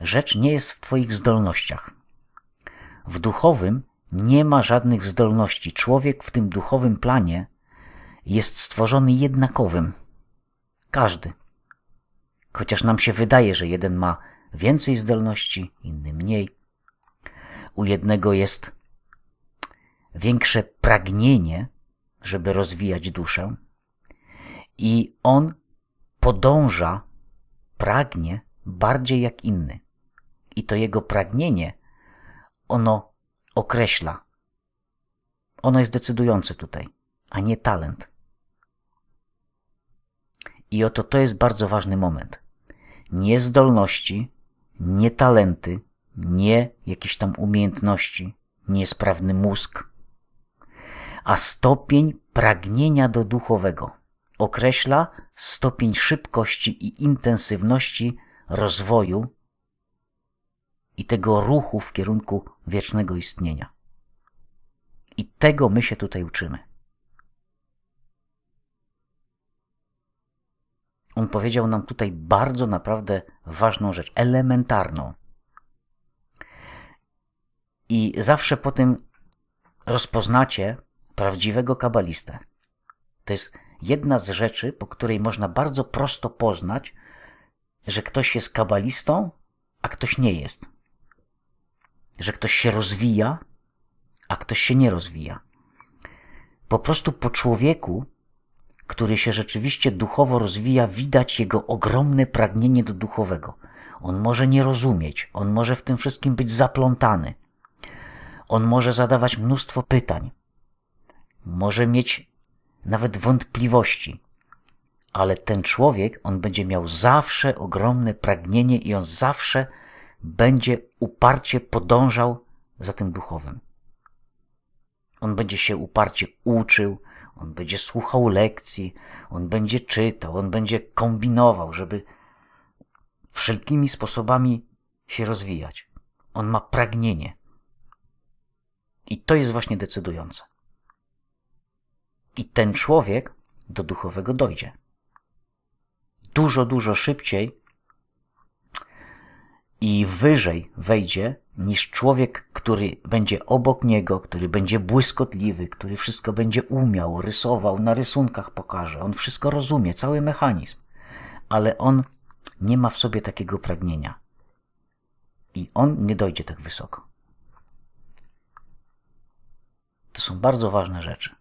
rzecz nie jest w Twoich zdolnościach. W duchowym nie ma żadnych zdolności. Człowiek w tym duchowym planie jest stworzony jednakowym. Każdy. Chociaż nam się wydaje, że jeden ma więcej zdolności, inny mniej. U jednego jest większe pragnienie, żeby rozwijać duszę, i on podąża, pragnie bardziej jak inny. I to jego pragnienie, ono określa. Ono jest decydujące tutaj, a nie talent. I oto to jest bardzo ważny moment. Nie zdolności, nie talenty, nie jakieś tam umiejętności, nie sprawny mózg, a stopień pragnienia do duchowego określa stopień szybkości i intensywności rozwoju i tego ruchu w kierunku wiecznego istnienia. I tego my się tutaj uczymy. On powiedział nam tutaj bardzo naprawdę ważną rzecz, elementarną. I zawsze po tym rozpoznacie prawdziwego kabalistę. To jest jedna z rzeczy, po której można bardzo prosto poznać, że ktoś jest kabalistą, a ktoś nie jest. Że ktoś się rozwija, a ktoś się nie rozwija. Po prostu po człowieku, który się rzeczywiście duchowo rozwija, widać jego ogromne pragnienie do duchowego. On może nie rozumieć, on może w tym wszystkim być zaplątany. On może zadawać mnóstwo pytań. Może mieć nawet wątpliwości. Ale ten człowiek, on będzie miał zawsze ogromne pragnienie i on zawsze będzie uparcie podążał za tym duchowym. On będzie się uparcie uczył, on będzie słuchał lekcji, on będzie czytał, on będzie kombinował, żeby wszelkimi sposobami się rozwijać. On ma pragnienie. I to jest właśnie decydujące. I ten człowiek do duchowego dojdzie. Dużo, dużo szybciej i wyżej wejdzie niż człowiek, który będzie obok niego, który będzie błyskotliwy, który wszystko będzie umiał, rysował, na rysunkach pokaże. On wszystko rozumie, cały mechanizm, ale on nie ma w sobie takiego pragnienia. I on nie dojdzie tak wysoko. To są bardzo ważne rzeczy.